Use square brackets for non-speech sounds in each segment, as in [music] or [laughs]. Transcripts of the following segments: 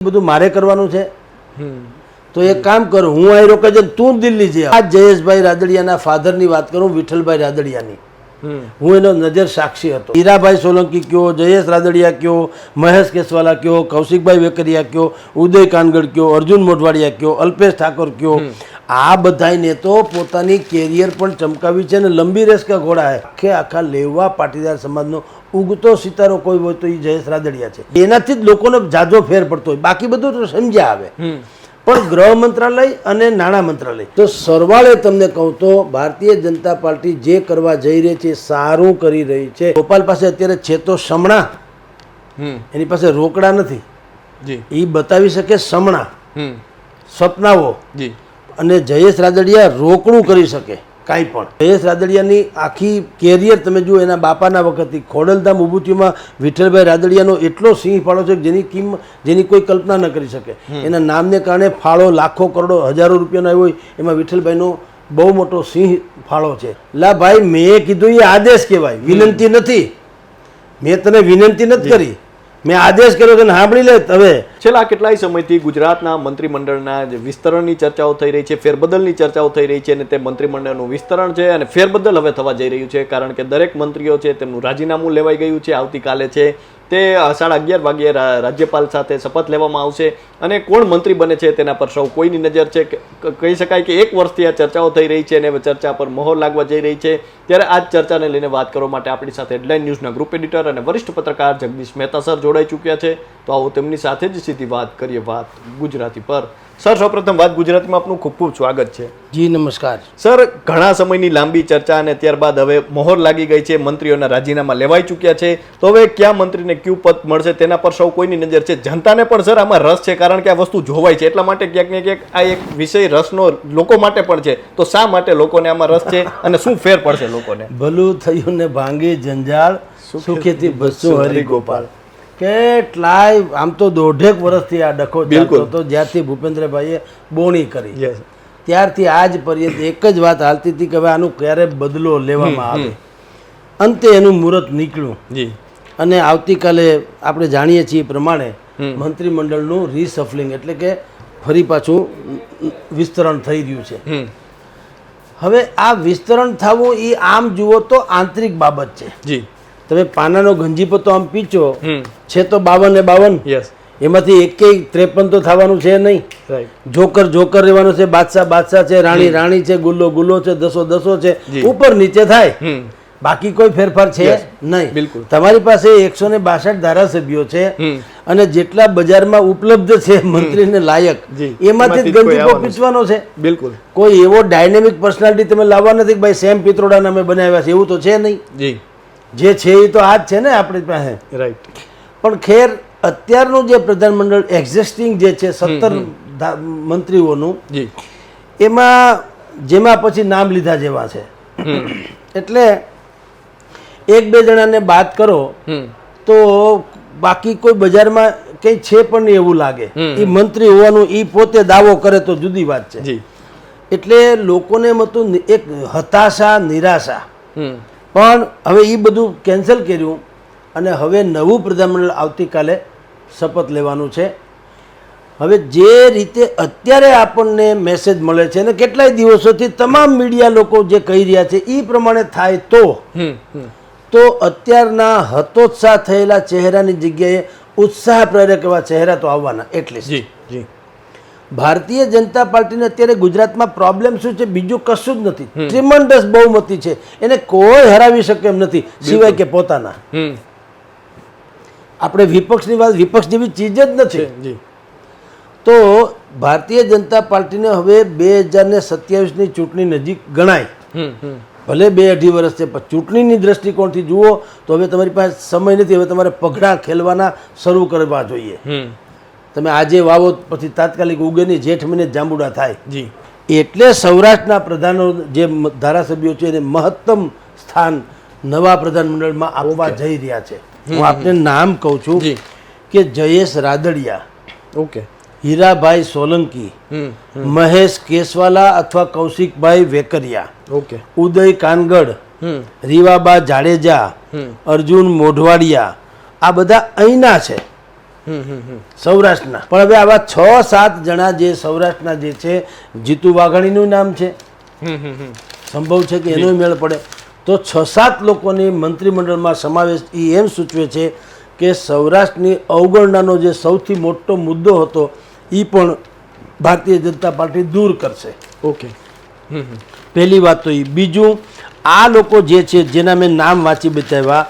બધું મારે કરવાનું છે? તો એક કામ કર હું અહીં રોકાઈ જઈને તું દિલ્હી જઈ. આ જયેશભાઈ રાદડિયાના ફાધરની વાત કરું વિઠ્ઠલભાઈ રાદડિયાની. હું એનો નજર સાક્ષી હતો. હીરાભાઈ સોલંકી કયો જયેશ રાદડિયા કયો મહેશ કેસવાલા કયો કૌશિકભાઈ વેકરિયા કયો ઉદય કાનગડ કયો અર્જુન મોઢવાડિયા કયો અલ્પેશ ઠાકોર કયો આ બધાને તો પોતાની કેરિયર પણ ચમકાવી છે અને લંબી રેસ કા ઘોડા હે આખે આખા લેવા પાટીદાર સમાજનો ઉગતો સિતારો કોઈ હોય તો એ જયેશ રાદડિયા છે. એનાથી જ લોકોને જાજો ફેર પડતો હોય. બાકી બધું તો સમજ્યા આવે. પણ ગૃહ મંત્રાલય અને નાણાં મંત્રાલય. તો સરવાળે તમને કહું તો ભારતીય જનતા પાર્ટી જે કરવા જઈ રહી છે સારું કરી રહી છે. ગોપાલ પાસે અત્યારે છે તો સમણા. હમ. એની પાસે રોકડા નથી. એ બતાવી શકે સમણા. હમ. સપનાઓ અને જયેશ રાદડિયા રોકડું કરી શકે. કાંઈ પણ. જયેશ રાદડિયાની આખી કેરિયર તમે જુઓ એના બાપાના વખતથી ખોડલધામ ઉભૂતિમાં વિઠ્ઠલભાઈ રાદડિયાનો એટલો સિંહ ફાળો છે જેની કિંમત જેની કોઈ કલ્પના ન કરી શકે. એના નામને કારણે ફાળો લાખો કરોડો હજારો રૂપિયાનો આવ્યો હોય એમાં વિઠ્ઠલભાઈનો બહુ મોટો સિંહ ફાળો છે. લા ભાઈ મેં કીધું એ આદેશ કહેવાય. વિનંતી નથી. મેં તને વિનંતી નથી કરી. મેં આદેશ કર્યો કે સાંભળી લે હવે. છેલ્લા કેટલાય સમયથી ગુજરાતના મંત્રીમંડળના જે વિસ્તરણની ચર્ચાઓ થઈ રહી છે, ફેરબદલની ચર્ચાઓ થઈ રહી છે અને તે મંત્રીમંડળનું વિસ્તરણ છે અને ફેરબદલ હવે થવા જઈ રહ્યું છે. કારણ કે દરેક મંત્રીઓ છે, તેમનું રાજીનામું લેવાઈ ગયું છે, આવતીકાલે છે. તે સાડા અગિયાર વાગ્યે રાજ્યપાલ સાથે શપથ લેવામાં આવશે અને કોણ મંત્રી બને છે તેના પર સૌ કોઈની નજર છે કહી શકાય કે એક વર્ષથી આ ચર્ચાઓ થઈ રહી છે અને ચર્ચા પર મહોર લાગવા જઈ રહી છે. ત્યારે આ જ ચર્ચાને લઈને વાત કરવા માટે આપણી સાથે હેડલાઇન ન્યૂઝના ગ્રુપ એડિટર અને વરિષ્ઠ પત્રકાર જગદીશ મહેતા સર જોડાઈ ચૂક્યા છે. તો આવો તેમની સાથે જ સીધી વાત કરીએ વાત ગુજરાતી પર. સર સૌપ્રથમ વાત ગુજરાતીમાં આપનું ખૂબ ખૂબ સ્વાગત છે. જી નમસ્કાર. સર ઘણા સમયની લાંબી ચર્ચા અને ત્યારબાદ હવે મોહર લાગી ગઈ છે મંત્રીઓના રાજીનામા લેવાઈ ચૂક્યા છે. તો હવે કયા મંત્રીને ક્યુ પદ મળશે તેના પર સૌ કોઈની નજર છે? જનતાને પણ સર આમાં રસ છે કારણ કે આ વસ્તુ જોવાય છે. એટલા માટે ક્યાંક ને ક્યાંક આ એક વિષય રસનો લોકો માટે પણ છે. તો શા માટે લોકોને આમાં રસ છે અને શું ફેર પડશે લોકોને? ભલું થયું ને ભાંગી જંજાળ. સુખેથી બસો હરિગોપાલ. કેટલાય આમ તો દોઢેક વર્ષથી આ ડખો ચાલતો. હતો જ્યારથી ભૂપેન્દ્રભાઈએ બોણી કરી. ત્યારથી આજ પર્યંત એક જ વાત હાલતી હતી કે હવે આનું ક્યારે બદલો લેવામાં આવે. અંતે એનું મુહૂર્ત નીકળ્યું. અને આવતીકાલે આપણે જાણીએ છીએ એ પ્રમાણે મંત્રીમંડળનું રીસફલિંગ એટલે કે ફરી પાછું વિસ્તરણ થઈ રહ્યું છે. હવે આ વિસ્તરણ થવું એ આમ જુઓ તો આંતરિક બાબત છે. જી. તમે પાનાનો ગંજીપતો આમ પીચો છે તો બાવન ને બાવન. યસ એમાંથી એક ત્રેપન તો થવાનું છે નહીં. જોકર જોકર રહેવાનું છે બાદશાહ બાદશાહ છે રાણી રાણી છે ગુલ્લો ગુલ્લો છે દસો દસો છે ઉપર નીચે થાય. બાકી કોઈ ફેરફાર છે નહીં. બિલકુલ. તમારી પાસે એકસો ને બાસઠ ધારાસભ્યો છે અને જેટલા બજારમાં ઉપલબ્ધ છે મંત્રીને લાયક એમાંથી ગંજીપો. પીસવાનો છે. બિલકુલ. કોઈ એવો ડાયનેમિક પર્સનાલિટી તમે લાવવા નથી કે ભાઈ સેમ પિત્રોડાને અમે બનાવ્યા છે એવું તો છે નહીં. જી. જે છે એ તો આ જ છે ને આપણી પાસે. રાઈટ પણ ખેર અત્યારનું જે પ્રધાનમંડળ એક્ઝિસ્ટિંગ જે છે સત્તર મંત્રીઓનું એમાં જેમાં પછી નામ લીધા જેવા છે. એટલે એક બે જણાને બાદ કરો તો બાકી કોઈ બજારમાં કંઈ છે પણ નહીં એવું લાગે. એ મંત્રી હોવાનું એ પોતે દાવો કરે તો જુદી વાત છે. એટલે લોકોને મતું એક હતાશા નિરાશા. પણ હવે એ બધું કેન્સલ કર્યું અને હવે નવું પ્રધાનમંડળ આવતીકાલે શપથ લેવાનું છે. હવે જે રીતે અત્યારે આપણને મેસેજ મળે છે અને કેટલાય દિવસોથી તમામ મીડિયા લોકો જે કહી રહ્યા છે એ પ્રમાણે થાય તો તો અત્યારના હતોત્સાહ થયેલા ચહેરાની જગ્યાએ ઉત્સાહ પ્રેરક એવા ચહેરા તો આવવાના એટલીસ્ટ. જી જી. ભારતીય જનતા પાર્ટીને અત્યારે ગુજરાતમાં પ્રોબ્લેમ શું છે? બીજું કશું જ નથી. ટ્રિમન્ડસ બહુમતી છે. એને કોઈ હરાવી શકે એમ નથી સિવાય કે પોતાના. આપણે વિપક્ષની વાત વિપક્ષ જેવી ચીજ જ નથી. તો ભારતીય જનતા પાર્ટીને હવે બે હજાર ને સત્યાવીસની ચૂંટણી નજીક ગણાય. ભલે બે અઢી વર્ષ છે પણ ચૂંટણીની દ્રષ્ટિકોણથી જુઓ તો હવે તમારી પાસે સમય નથી. હવે તમારે પગડા ખેલવાના શરૂ કરવા જોઈએ. તમે આજે વાવો પછી તાત્કાલિક ઉગે નહીં જેઠ મહિને જાંબુડા થાય. જી. એટલે સૌરાષ્ટ્રના પ્રધાનો જે ધારાસભ્યો છે એને મહત્તમ સ્થાન નવા પ્રધાનમંડળમાં આપવા જઈ રહ્યા છે. હું આપને નામ કહું છું કે જયેશ રાદડિયા ઓકે. હીરાભાઈ સોલંકી મહેશ કેસવાલા અથવા કૌશિકભાઈ વેકરિયા ઓકે. ઉદય કાનગડ રીવાબા જાડેજા અર્જુન મોઢવાડિયા આ બધા અહીંના છે. સૌરાષ્ટ્રના. પણ હવે આવા છ સાત જણા જે સૌરાષ્ટ્રના જે છે જીતુ વાઘાણીનું નામ છે. સંભવ છે કે એનો મેળ પડે. તો છ સાત લોકોની મંત્રીમંડળમાં સમાવેશ એ એમ સૂચવે છે કે સૌરાષ્ટ્રની અવગણનાનો જે સૌથી મોટો મુદ્દો હતો એ પણ ભારતીય જનતા પાર્ટી દૂર કરશે. ઓકે. પહેલી વાત તો એ બીજું આ લોકો જે છે જેના મેં નામ વાંચી બતાવ્યા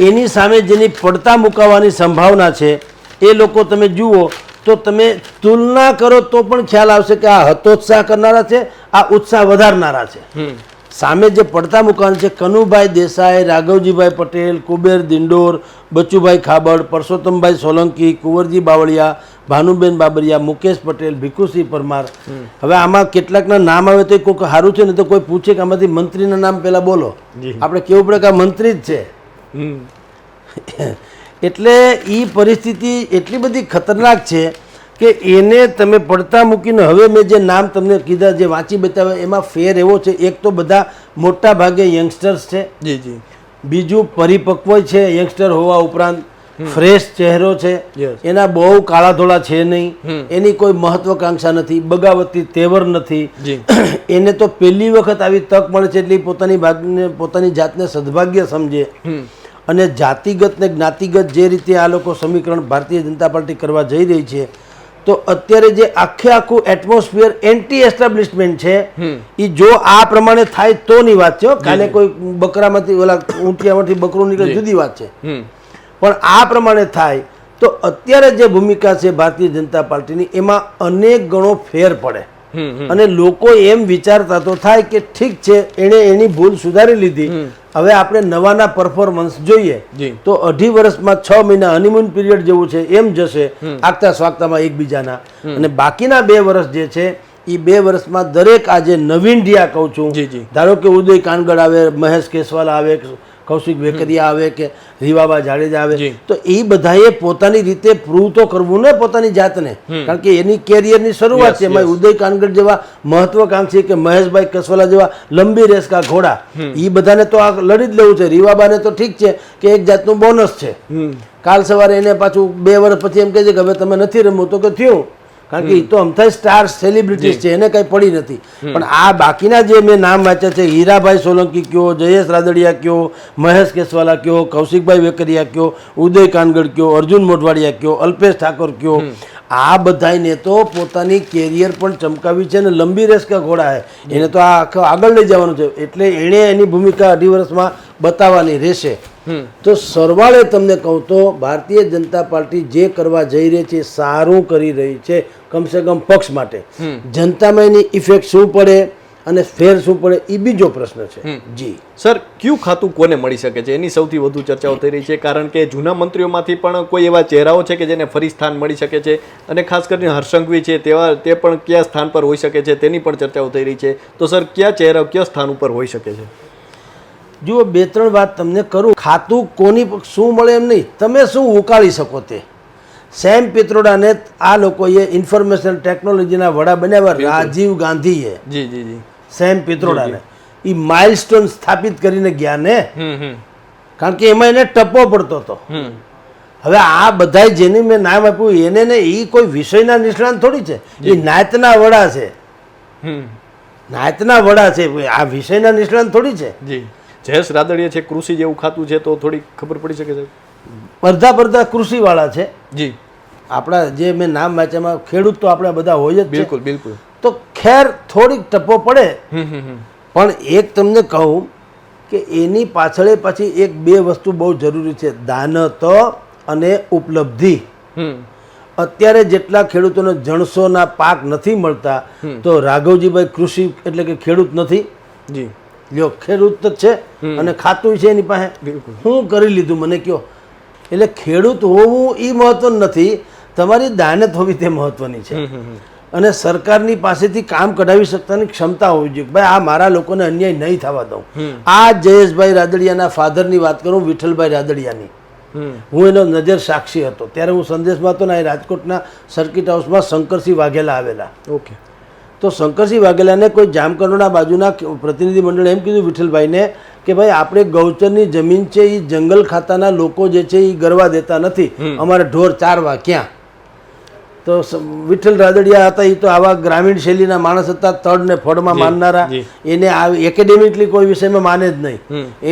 એની સામે જેની પડતા મુકાવાની સંભાવના છે એ લોકો તમે જુઓ તો તમે તુલના કરો તો પણ ખ્યાલ આવશે કે આ હતોત્સાહ કરનારા છે આ ઉત્સાહ વધારનારા છે. સામે જે પડતા મુકાન છે કનુભાઈ દેસાઈ રાઘવજીભાઈ પટેલ કુબેર દિંડોર બચુભાઈ ખાબડ પરસોત્તમભાઈ સોલંકી કુંવરજી બાવળિયા ભાનુબેન બાબરિયા મુકેશ પટેલ ભીખુસિંહ પરમાર. હવે આમાં કેટલાકના નામ આવે તો કોઈક સારું છે ને તો કોઈ પૂછે કે આમાંથી મંત્રીના નામ પહેલાં બોલો. આપણે કેવું પડે કે આ મંત્રી જ છે. [laughs] એટલે એ પરિસ્થિતિ એટલી બધી ખતરનાક છે કે એને તમે પડતા મૂકીને હવે મેં જે નામ તમને કીધા જે વાંચી બતાવ્યા એમાં ફેર એવો છે. એક તો બધા મોટા ભાગે યંગસ્ટર્સ છે. જી જી. બીજું પરિપક્વ છે યંગસ્ટર હોવા ઉપરાંત. ફ્રેશ ચહેરો છે. એના બહુ કાળા ધોળા છે નહીં. એની કોઈ મહત્વકાંક્ષા નથી. બગાવતી તેવર નથી. [clears throat] એને તો પહેલી વખત આવી તક મળે છે એટલે પોતાની ભાગને પોતાની જાતને સદભાગ્ય સમજે. અને જાતિગત ને જ્ઞાતિગત જે રીતે આ લોકો સમીકરણ ભારતીય જનતા પાર્ટી કરવા જઈ રહી છે તો અત્યારે જે આખે આખું એટમોસ્ફિયર એન્ટી એસ્ટાબ્લિશમેન્ટ છે એ જો આ પ્રમાણે થાય તો ની વાત છે. કાલે કોઈ બકરામાંથી ઓલા ઊંટિયામાંથી બકરું નીકળે જુદી વાત છે. પણ આ પ્રમાણે થાય તો અત્યારે જે ભૂમિકા છે ભારતીય જનતા પાર્ટીની એમાં અનેક ગણો ફેર પડે. અને લોકો એમ વિચારતા તો થાય કે ઠીક છે એણે એની ભૂલ સુધારી લીધી. હવે આપણે નવાના પરફોર્મન્સ જોઈએ. તો અઢી વર્ષમાં છ મહિના હનીમૂન પીરિયડ જેવું છે એમ જશે આગતા સ્વાગતામાં એકબીજાના. અને બાકીના બે વર્ષ જે છે એ બે વર્ષમાં દરેક આજે નવીન ઢિયા કહું છું. ધારો કે ઉદય કાનગડ આવે મહેશ કેસવાલ આવે કૌશિક વેકરિયા આવે કે રીવાબા જાડેજા આવે તો એ બધાએ પોતાની રીતે પ્રૂવ તો કરવું ને પોતાની જાતને. કારણ કે એની કેરિયરની શરૂઆત છે એમાં ઉદય કાનગડ જેવા મહત્વકાંક્ષી કે મહેશભાઈ કસવાલા જેવા લંબી રેસ કા ઘોડા એ બધાને તો આ લડી જ લેવું છે. રીવાબાને તો ઠીક છે કે એક જાતનું બોનસ છે. કાલ સવારે એને પાછું બે વર્ષ પછી એમ કહે છે કે હવે તમે નથી રમવું તો કે થયું. કારણ કે એ તો અમથા સ્ટાર સેલિબ્રિટીઝ છે એને કંઈ પડી નથી. પણ આ બાકીના જે મેં નામ વાંચ્યા છે હીરાભાઈ સોલંકી કયો જયેશ રાદડિયા કયો મહેશ કેસવાલા કયો કૌશિકભાઈ વેકરિયા કયો ઉદય કાનગડ કયો અર્જુન મોઢવાડિયા કયો અલ્પેશ ઠાકોર કયો આ બધાને તો પોતાની કેરિયર પણ ચમકાવી છે ને લંબી રેસ કે ઘોડા છે. એને તો આ આખો આગળ લઈ જવાનું છે. એટલે એણે એની ભૂમિકા અઢી વર્ષમાં બતાવવાની રહેશે. તો સરવાળે તમને કહું તો ભારતીય જનતા પાર્ટી જે કરવા જઈ રહી છે સારું કરી રહી છે કમસે કમ પક્ષ માટે. જનતામાં એની ઇફેક્ટ શું પડે અને ફેર શું પડે એ બીજો પ્રશ્ન છે. જી. સર ક્યુ ખાતું કોને મળી શકે છે? એની સૌથી વધુ ચર્ચાઓ થઈ રહી છે કારણ કે જૂના મંત્રીઓમાંથી પણ કોઈ એવા ચહેરાઓ છે કે જેને ફરી સ્થાન મળી શકે છે અને ખાસ કરીને હર્ષંઘવી છે તેવા તે પણ કયા સ્થાન પર હોઈ શકે છે તેની પણ ચર્ચાઓ થઈ રહી છે. તો સર કયા ચહેરાઓ કયા સ્થાન ઉપર હોઈ શકે છે? જુઓ બે ત્રણ વાત તમને કરું. ખાતું કોની શું મળે એમ નહીં. તમે શું ઉકાળી શકો તે? સેમ પિત્રોડાને આ લોકોએ ઇન્ફોર્મેશન ટેકનોલોજીના વડા બન્યા રાજીવ ગાંધીએ. જી જી જી. સેમ પિત્રોડાને. એ માઇલસ્ટોન સ્થાપિત કરીને ગયા ને. કારણ કે એમાં એને ટપો પડતો હતો. હવે આ બધા જેની મેં નામ આપ્યું એને ને એ કોઈ વિષયના નિષ્ણાંત થોડી છે? એ નાયતના વડા છે. નાયતના વડા છે. આ વિષયના નિષ્ણાંત થોડી છે? જી. જયેશ રાદડીએ છે કૃષિ જેવું ખાતું છે તો થોડી ખબર પડી શકે છે અડધા પડધા કૃષિવાળા છે. જી. આપણા જે મેં નામ વાંચ્યામાં ખેડૂત તો આપણે બધા હોય જ બિલકુલ બિલકુલ. તો ખેર થોડીક ટપ્પો પડે. પણ એક તમને કહું કે એની પાછળ પછી એક બે વસ્તુ બહુ જરૂરી છે. દાનત અને ઉપલબ્ધિ. અત્યારે જેટલા ખેડૂતોને જણસોના પાક નથી મળતા તો રાઘવજીભાઈ કૃષિ એટલે કે ખેડૂત નથી. જી. લ્યો ખેડૂત જ છે અને ખાતું છે એની પાસે. બિલકુલ. શું કરી લીધું મને કયો. એટલે ખેડૂત હોવું એ મહત્વનું નથી તમારી દાનત હોવી તે મહત્વની છે. અને સરકારની પાસેથી કામ કઢાવી શકતાની ક્ષમતા હોવી જોઈએ. ભાઈ આ મારા લોકોને અન્યાય નહીં થવા દઉં. આ જયેશભાઈ રાદડિયાના ફાધરની વાત કરું વિઠ્ઠલભાઈ રાદડિયાની. હું એનો નજર સાક્ષી હતો. ત્યારે હું સંદેશમાં હતો ને રાજકોટના સર્કિટ હાઉસમાં શંકરસિંહ વાઘેલા આવેલા. ઓકે. તો શંકરસિંહ વાઘેલાને કોઈ જામકંડોળા બાજુના પ્રતિનિધિ મંડળે એમ કીધું વિઠ્ઠલભાઈને કે ભાઈ આપણે ગૌચરની જમીન છે એ જંગલ ખાતાના લોકો જે છે એ ગરવા દેતા નથી. અમારે ઢોર ચારવા ક્યાં? તો વિઠ્ઠલ રાદડિયા હતા એ તો આવા ગ્રામીણ શૈલીના માણસ હતા તડ ને ફળમાં માનનારા. એને એને એકેડેમિકલી કોઈ વિષયમાં માને જ નહીં.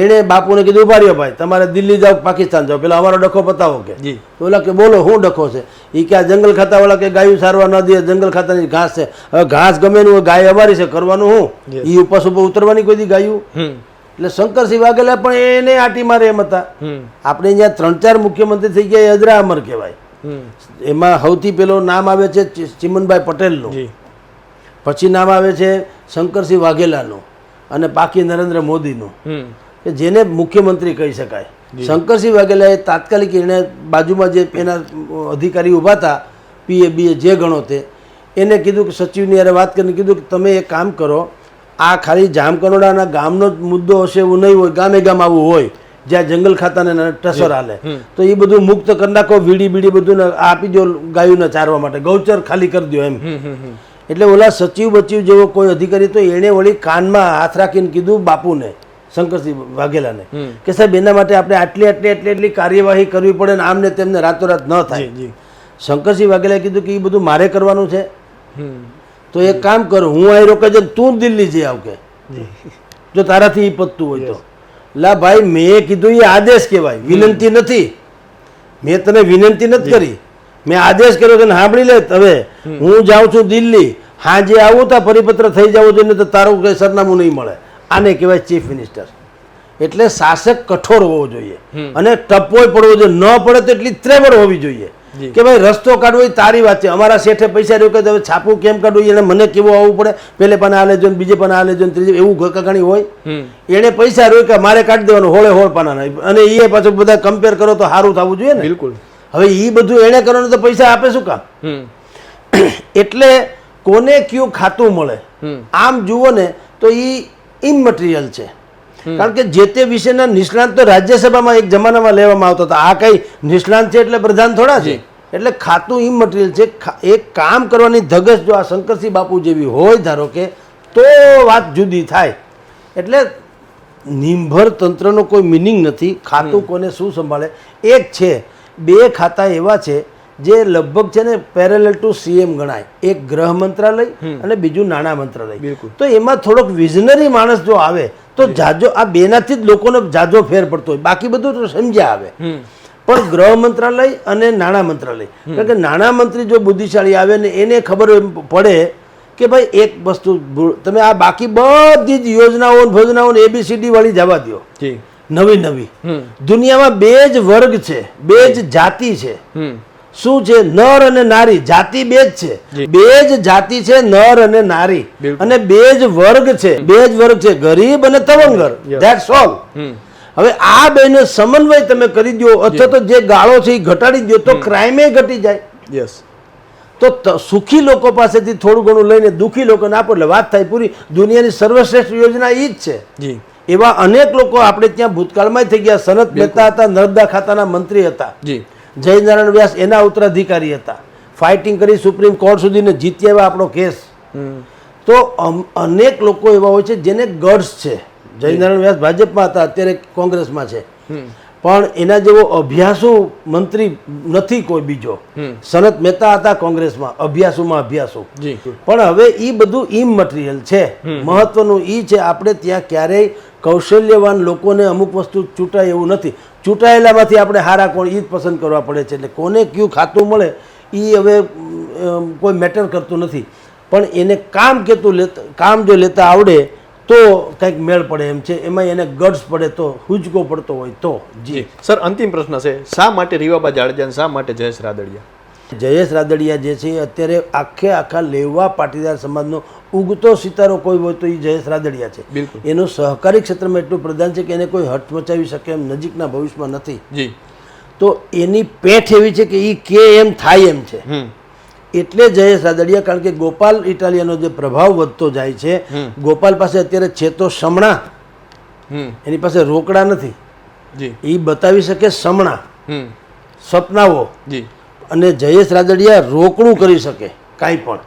એણે બાપુને કીધું ઉભાર્યો ભાઈ તમારે દિલ્હી જાઓ પાકિસ્તાન જાઓ? પેલા અમારો ડખો પતાવો કે. તો ઓલા કે બોલો શું ડખો છે? એ કે આ જંગલ ખાતાવાળા કે ગાયું સારવા ન દે જંગલ ખાતાની ઘાસ છે. હવે ઘાસ ગમે એનું ગાય અમારી છે કરવાનું હું? એ ઉપાસ ઉપર ઉતરવાની કોઈ દી ગાયું? એટલે શંકરસિંહ વાઘેલા પણ એને આટી મારે એમ હતા આપણે અહીંયા ત્રણ ચાર મુખ્યમંત્રી થઈ ગયા અજરા અમર કહેવાય. એમાં સૌથી પેલો નામ આવે છે ચિમનભાઈ પટેલનું. પછી નામ આવે છે શંકરસિંહ વાઘેલાનું અને બાકી નરેન્દ્ર મોદીનું. કે જેને મુખ્યમંત્રી કહી શકાય. શંકરસિંહ વાઘેલાએ તાત્કાલિક એને બાજુમાં જે એના અધિકારી ઊભા હતા પીએ બીએ જે ગણો તે એને કીધું કે સચિવની યારે વાત કરીને કીધું કે તમે એક કામ કરો આ ખાલી જામકરોડાના ગામનો જ મુદ્દો હશે એવું નહીં હોય ગામે ગામ આવું હોય જ્યાં જંગલ ખાતાને ટસર હાલે. તો એ બધું મુક્ત કરી નાખો વીડી બીડી બધું આપી દો ગાયોને ચારવા માટે. ગૌચર ખાલી કરી દો એમ. એટલે ઓલા સચિવ બચિવ જેવો કોઈ અધિકારી તો એણે વળી કાનમાં હાથ રાખીને કીધું બાપુને શંકરસિંહ વાઘેલાને કે સાહેબ એના માટે આપણે આટલી આટલી એટલી એટલી કાર્યવાહી કરવી પડે ને આમને તેમને રાતોરાત ન થાય. શંકરસિંહ વાઘેલાએ કીધું કે એ બધું મારે કરવાનું છે. તો એક કામ કર હું અહીં રોકાઈ છે તું દિલ્હી જઈ આવ કે જો તારાથી એ પતતું હોય તો. લા ભાઈ મેં કીધું એ આદેશ કહેવાય. વિનંતી નથી. મેં તને વિનંતી નથી કરી. મેં આદેશ કર્યો કે સાંભળી લે હવે. હું જાઉં છું દિલ્હી. હા જે આવું તો પરિપત્ર થઈ જવું જોઈએ તો તારું કંઈ સરનામું નહીં મળે. આને કહેવાય ચીફ મિનિસ્ટર. એટલે શાસક કઠોર હોવો જોઈએ. અને ટપોય પડવો જોઈએ. ન પડે તો એટલી ત્રેવડ હોવી જોઈએ. કે ભાઈ રસ્તો કાઢવો એ તારી વાત છે. અમારા શેઠે પૈસા રહ્યો કે તમે છાપું કેમ કાઢવું? એને મને કેવું આવવું પડે? પેલે પણ આ લેજો બીજે પણ આ લેજો ત્રીજે એવું કકાણી હોય. એને પૈસા રહ્યો કે મારે કાઢી દેવાનું હોળે હોળ પાના અને એ પાછું બધા કમ્પેર કરો તો સારું થવું જોઈએ ને. બિલકુલ. હવે એ બધું એને કરવાનું તો પૈસા આપે શું કામ? [coughs] એટલે કોને કયું ખાતું મળે? આમ જુઓ ને તો એ ઇમમટીરિયલ છે. કારણ કે જે તે વિષયના નિષ્ણાંત તો રાજ્યસભામાં એક જમાનામાં લેવામાં આવતા હતા. આ કઈ નિષ્ણાંત છે એટલે પ્રધાન થોડા છે? એટલે ખાતું ઇમમટીરિયલ છે. એક કામ કરવાની ધગસ જો આ શંકરસિંહ બાપુ જેવી હોય ધારો કે તો વાત જુદી થાય. એટલે નિંભર તંત્રનો કોઈ મિનિંગ નથી. ખાતું કોને શું સંભાળે? એક છે બે ખાતા એવા છે જે લગભગ છે ને પેરેલલ ટુ સીએમ ગણાય. એક ગ્રહ મંત્રાલય અને બીજું નાણાં મંત્રાલય. તો એમાં થોડોક વિઝનરી માણસ જો આવે તો જાજો આ બેનાથી જ લોકોને જાજો ફેર પડતો હોય. બાકી બધું તો સમજ્યા આવે. પણ ગૃહ મંત્રાલય અને નાણાં મંત્રાલય. કારણ કે નાણાં મંત્રી જો બુદ્ધિશાળી આવે ને એને ખબર પડે કે ભાઈ એક વસ્તુ તમે આ બાકી બધી જ યોજનાઓ ભોજનાઓ એબીસીડી વાળી જવા દો નવી નવી. દુનિયામાં બે જ વર્ગ છે બે જ જાતિ છે. શું છે? નર અને નારી. જાતિ બે જ છે. બે જ જાતિ છે નર અને નારી. અને બે જ વર્ગ છે. બે જ વર્ગ છે. ગરીબ અને તવંગર. ધેટ્સ ઓલ હવે આ બેનો સમન્વય તમે કરી દો અથવા તો જે ગાળો છે એ ઘટાડી દો તો ક્રાઇમે ઘટી જાય. યસ. તો સુખી લોકો પાસેથી થોડું ઘણું લઈને દુઃખી લોકોને આપો. એટલે વાત થાય પૂરી. દુનિયાની સર્વશ્રેષ્ઠ યોજના એ જ છે. જી. એવા અનેક લોકો આપણે ત્યાં ભૂતકાળમાં થઈ ગયા. સનત મહેતા હતા નર્મદા ખાતાના મંત્રી હતા. જી. જયનારાયણ વ્યાસ એના ઉત્તરાધિકારી હતા. ફાઇટિંગ કરી સુપ્રીમ કોર્ટ સુધીને જીતી આવ્યા આપણો કેસ. તો અનેક લોકો એવા હોય છે જેને ગઢ્સ છે. જયનારાયણ વ્યાસ ભાજપમાં હતા અત્યારે કોંગ્રેસમાં છે. પણ એના જેવો અભ્યાસુ મંત્રી નથી કોઈ બીજો. સનત મહેતા હતા કોંગ્રેસમાં અભ્યાસુમાં અભ્યાસુ. પણ હવે એ બધું ઇમમટીરિયલ છે. મહત્વનું એ છે આપણે ત્યાં ક્યારેય કૌશલ્યવાન લોકોને અમુક વસ્તુ ચૂંટાય એવું નથી. ચૂંટાયેલામાંથી આપણે હારા કોણ એ જ પસંદ કરવા પડે છે. એટલે કોને કયું ખાતું મળે એ હવે કોઈ મેટર કરતું નથી. પણ એને કામ કેતું લેતા કામ જો લેતા આવડે તો કંઈક મેળ પડે એમ છે. એમાં એને ગડ્સ પડે તો હુજકો પડતો હોય તો. જી. સર અંતિમ પ્રશ્ન છે શા માટે રીવાબા જાડેજા શા માટે જયેશ રાદડિયા? જયેશ રાદડિયા જે છે અત્યારે આખે આખા લેવા પાટીદાર સમાજનો ઉગતો સિતારો કોઈ હોય તો એ જયેશ રાદડિયા છે. બિલકુલ. એનું સહકારી ક્ષેત્રમાં એટલું પ્રધાન છે કે એને કોઈ હટ મચાવી શકે એમ નજીકના ભવિષ્યમાં નથી. જી. તો એની પેઠ એવી છે કે એ કે એમ થાય એમ છે. હમ. એટલે જયેશ રાદડિયા કારણ કે ગોપાલ ઇટાલિયાનો જે પ્રભાવ વધતો જાય છે ગોપાલ પાસે અત્યારે છે તો સમણા. હમ. એની પાસે રોકડા નથી. એ બતાવી શકે સમણા. સપનાઓ. અને જયેશ રાદડિયા રોકડું કરી શકે કાંઈ પણ.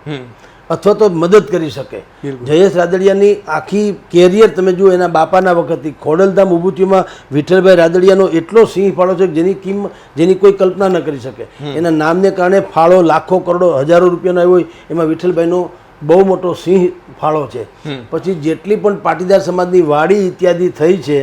અથવા તો મદદ કરી શકે. જયેશ રાદડિયાની આખી કેરિયર તમે જુઓ એના બાપાના વખતથી. ખોડલધામ ઉભુતીમાં વિઠ્ઠલભાઈ રાદડિયાનો એટલો સિંહ ફાળો છે જેની કિંમત જેની કોઈ કલ્પના ન કરી શકે. એના નામને કારણે ફાળો લાખો કરોડો હજારો રૂપિયાનો આવ્યો હોય એમાં વિઠ્ઠલભાઈનો બહુ મોટો સિંહ ફાળો છે. પછી જેટલી પણ પાટીદાર સમાજની વાડી ઇત્યાદિ થઈ છે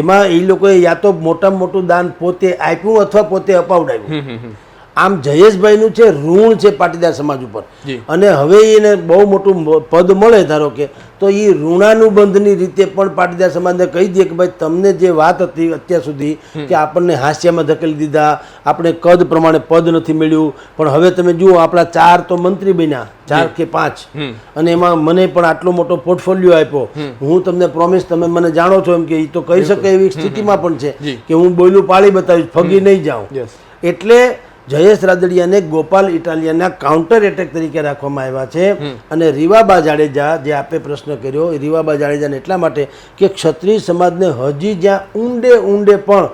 એમાં એ લોકોએ યા તો મોટામાં મોટું દાન પોતે આપ્યું અથવા પોતે અપાવડાવ્યું. આમ જયેશભાઈનું છે ઋણ છે પાટીદાર સમાજ ઉપર. અને હવે એને બહુ મોટું પદ મળે ધારો કે તો એ ઋણાનુબંધની રીતે પણ પાટીદાર સમાજને કહી દે કે ભાઈ તમને જે વાત હતી અત્યાર સુધી કે આપણને હાસ્યમાં ધકેલી દીધા આપણે કદ પ્રમાણે પદ નથી મળ્યું પણ હવે તમે જુઓ આપણા ચાર તો મંત્રી બન્યા ચાર કે પાંચ. અને એમાં મને પણ આટલો મોટો પોર્ટફોલિયો આપ્યો. હું તમને પ્રોમિસ તમે મને જાણો છો એમ કે એ તો કહી શકે એવી સ્થિતિમાં પણ છે કે હું બોયલું પાળી બતાવીશ ફગી નહીં જાઉં. એટલે જયેશ રાદડિયાને ગોપાલ ઇટાલિયાના કાઉન્ટર એટેક તરીકે રાખવામાં આવ્યા છે. અને રીવાબા જાડેજા જે આપે પ્રશ્ન કર્યો એ રીવાબા જાડેજાને એટલા માટે કે ક્ષત્રિય સમાજને હજી જ્યાં ઊંડે ઊંડે પણ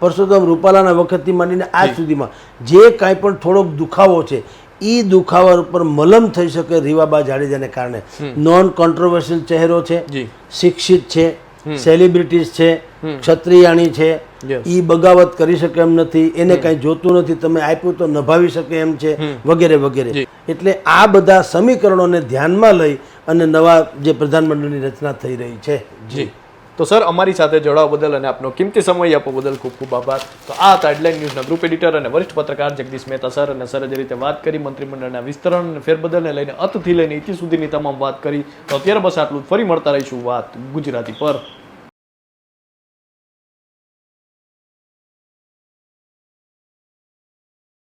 પરસોત્તમ રૂપાલાના વખતથી માંડીને આજ સુધીમાં જે કાંઈ પણ થોડોક દુખાવો છે એ દુખાવા ઉપર મલમ થઈ શકે રીવાબા જાડેજાને કારણે. નોન કોન્ટ્રોવર્શિયલ ચહેરો છે શિક્ષિત છે સેલિબ્રિટીઝ છે ક્ષત્રિયાણી છે એ ઈ બગાવત કરી શકે એમ નથી એને કાંઈ જોતું નથી તમે આપ્યું તો નભાવી શકે એમ છે વગેરે વગેરે. એટલે આ બધા સમીકરણોને ધ્યાનમાં લઈ અને નવા જે પ્રધાનમંડળની રચના થઈ રહી છે. જી. તો સર, અમારી સાથે જોડાવા બદલ અને આપનો કિંમતી સમય આપવા બદલ ખૂબ ખૂબ આભાર. તો આ હતા હેડલાઇન ન્યૂઝના ગ્રુપ એડિટર અને વરિષ્ઠ પત્રકાર જગદીશ મહેતા સર અને સર જે રીતે વાત કરી મંત્રીમંડળના વિસ્તરણ અને ફેરબદલને લઈને અતથી લઈને ઇતિ સુધીની તમામ વાત કરી, તો અત્યારે બસ આટલું ફરી મળતા રહીશું વાત ગુજરાતી પર.